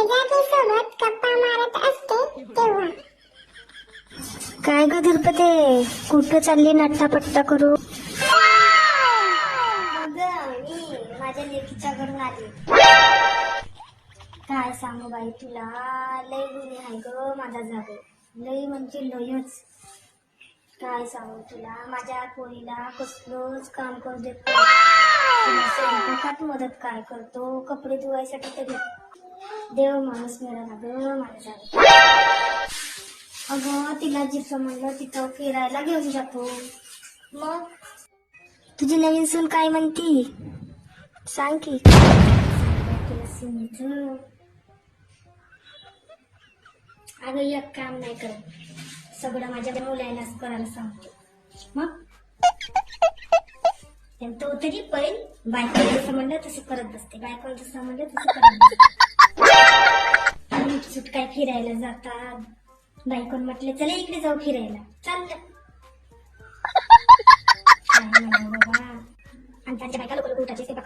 शेजारीसोबत गप्पा मारत असते तेव्हा. काय ग धुरपते कुठं चालली नट्टापट्टा करू मी माझ्या लेकीच्या घरून आली. काय सांगू बाई तुला? लय गुन्हे आहे ग माझा जागे. लय म्हणजे लयच. काय सांगू तुला? माझ्या पोरीला कसलंच काम करू देत नाही. तिला स्वयंपाकात मदत काय करतो? कपडे धुवायसाठी तरी. देव माणूस मिळाला ग माझ्या अगं तिला जिथं म्हणलं तिथं फिरायला घेऊन जातो. मग? तुझी नवीन सून काय म्हणती? सांग की. अगं एक काम नाही करत. सगळं माझ्या मुलांनाच करायला सांगतो. मग? तो तरी पण बायको जसं म्हणलं तसं करत बसते. बायको जसं म्हणलं तसं करत बसते. फिरायला जातात. बायकोन म्हटलं चला इकडे जाऊ फिरायला. चाललं. आणि त्यांच्या बायका लोक उठायचे काय